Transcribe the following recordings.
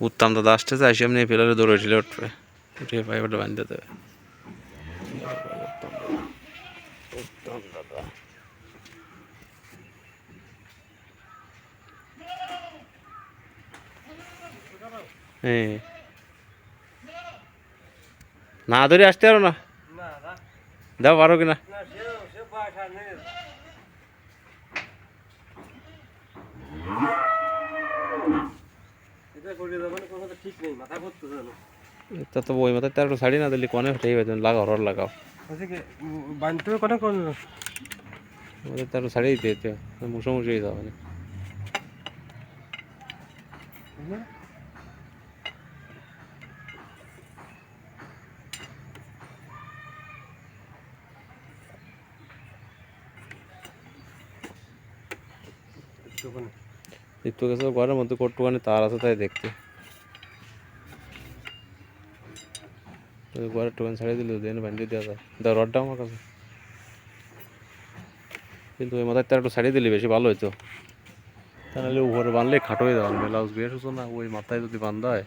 উত্তম দাদা আসতেছে আসে এমনি পিলারে দৌড়ে ঠেলে উঠবে। উঠে পায়ে ওটা বাঁধতে দেবে। উত্তম দাদা। হ্যাঁ না ধরে আসতে পারো না? দাও পারো কিনা? না সে সে বাসা নেই এটা করে দেবেন কোনো তো জানো তা ওই মাথায় তার শাড়ি না দিলে কনে ঠিক আছে লাগাও রড লাগাও। আচ্ছা বানতে কোনো কোন তার শাড়ি দিতে মুসো মুসে দিতে হবে না? একটু গেছে ঘরের মধ্যে কটুখানি তার আছে তাই দেখতে। ঘরের টুকান ছাড়িয়ে দিল দেন বান্ধিয়ে দেওয়া যায়। দাও রডটা আমার কাছে। কিন্তু ওই মাথায় তার একটু ছাড়িয়ে দিলে বেশি ভালো হতো তাহলে উপরে বাঁধলে খাটো হয়ে যাবে ব্লাউজ বিয়ে শুধু না ওই মাথায় যদি বান্ধা হয়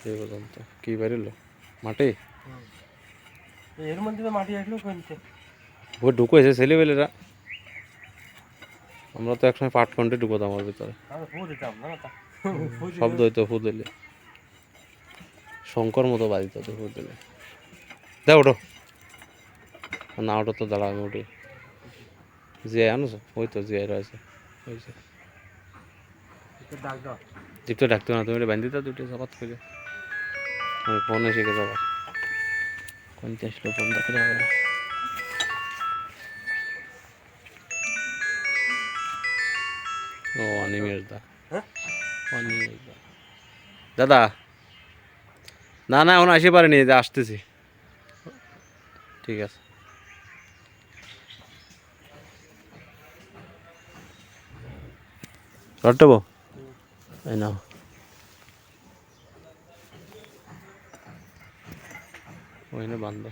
সেই পর্যন্ত। কি বেরিলো মাঠে এর মধ্যে মাটি আসলো ওই ঢুকেছে ছেলেবেলেরা আমরা তো একসময় পাট কন্টে ঢুকতাম আমার ভিতরে। শব্দ হইতো ফু দিলে। শঙ্কর মতো বাজিত তো ফু দিলে। দে ওঠো। না ওঠো তো দাঁড়া আমি উঠি। জিয়াই আনোছো? ওই তো জিয়াই রয়েছে। হয়েছে দীপ্ত ডাকতে না তুমি বান্ধি দাও দুটো জবাত করে ফোনে শিখে যাব। কোনটা আসলো ফোন দেখে যাব ও অনিমেষ দা হ্যাঁ? অনিমেষ দা দাদা না না এখন আসতে পারেনি যে আসতেছি। ঠিক আছে। রটবো এই নাও। ওইখানে বান্ধ।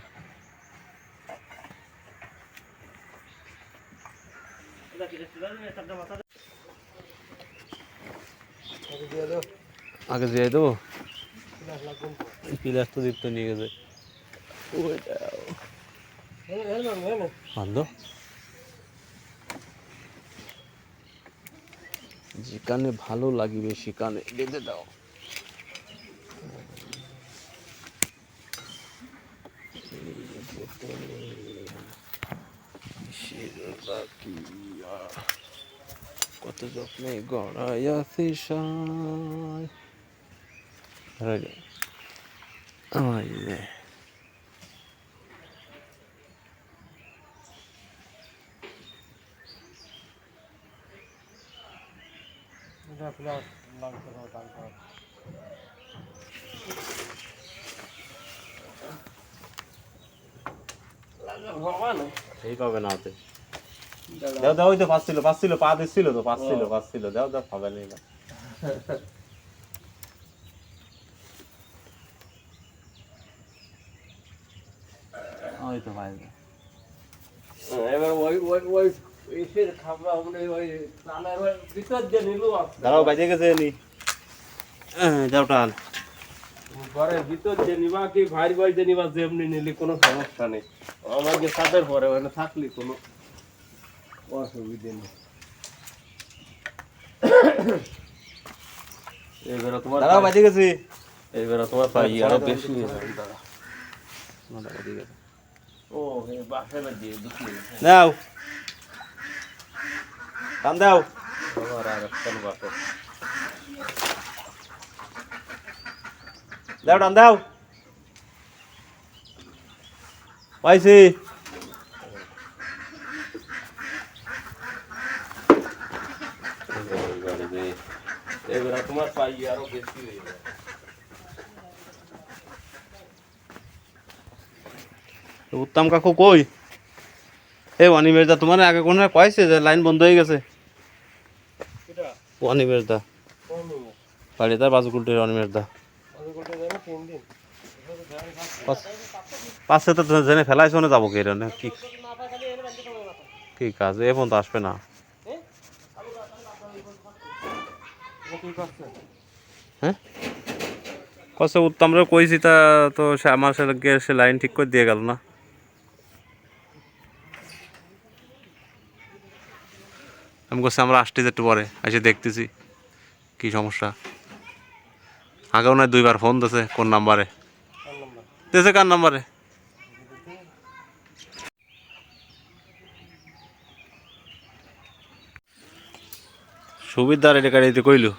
আগে যেয়ে দেবো? পিলাস তো দীপ্ত নিয়ে গেছে। বান্ধ যেখানে ভালো লাগিবে সেখানে বেঁধে দাও। কত যত্নে গড়াই আছে সাই আমার রে এই পাবে না ওতে দাও দাও ওই তো পাচ্ছিল পাচ্ছিল পা দিচ্ছিল তো পাচ্ছিল পাচ্ছিল দাও দাও পাবে না ওই তো পাই এবার ওই ওই ওই এসের খাবরা আমরা ওই তালার ভিতর দিয়ে নিল দাঁড়াও বাজে গেছে নি। যাও টান ঘরের ভিতর দিয়ে নিবা কি ভাই ভাই দিয়ে নিবা যেমনি নিলি কোনো সমস্যা নেই। আমাকে ছাদের পরে ওখানে থাকলি কোনো। অসুবিধে নেই এবারে তোমার দাঁড়াও বাজে গেছে। এবারে তোমার পাই আরও বেশি ও বাসায় দিয়ে দুঃখি দাও দাও। আমার আর একটা বাসা দাও টান দাও। পাইছি। এবারে তোমার পাই আরও বেশি হয়ে যাবে উত্তম কাকু কই? এ অনিমেষ দা তোমার আগে কোন কয়েছে যে লাইন বন্ধ হয়ে গেছে? এটা অনিমেষ দা বাড়ি তার বাজু কুলটির অনিমেষ দা আমি করতে যাব পাশে তো জেনে ফেলাইছে না যাব কি কি কাজ? এ পর্যন্ত আসবে না কি করছে হ্যাঁ? কষ্ট উত্তমরা কইছি তা তো সে আমার সাথে সে লাইন ঠিক করে দিয়ে গেল না। আমি করছি আমরা আসতেছি একটু পরে, এসে দেখতেছি কি সমস্যা। আগেও নয় দুইবার ফোন দিয়েছে কোন নাম্বারে দিয়েছে কার নাম্বারে সুবিধার এটা গাড়িতে কইলো।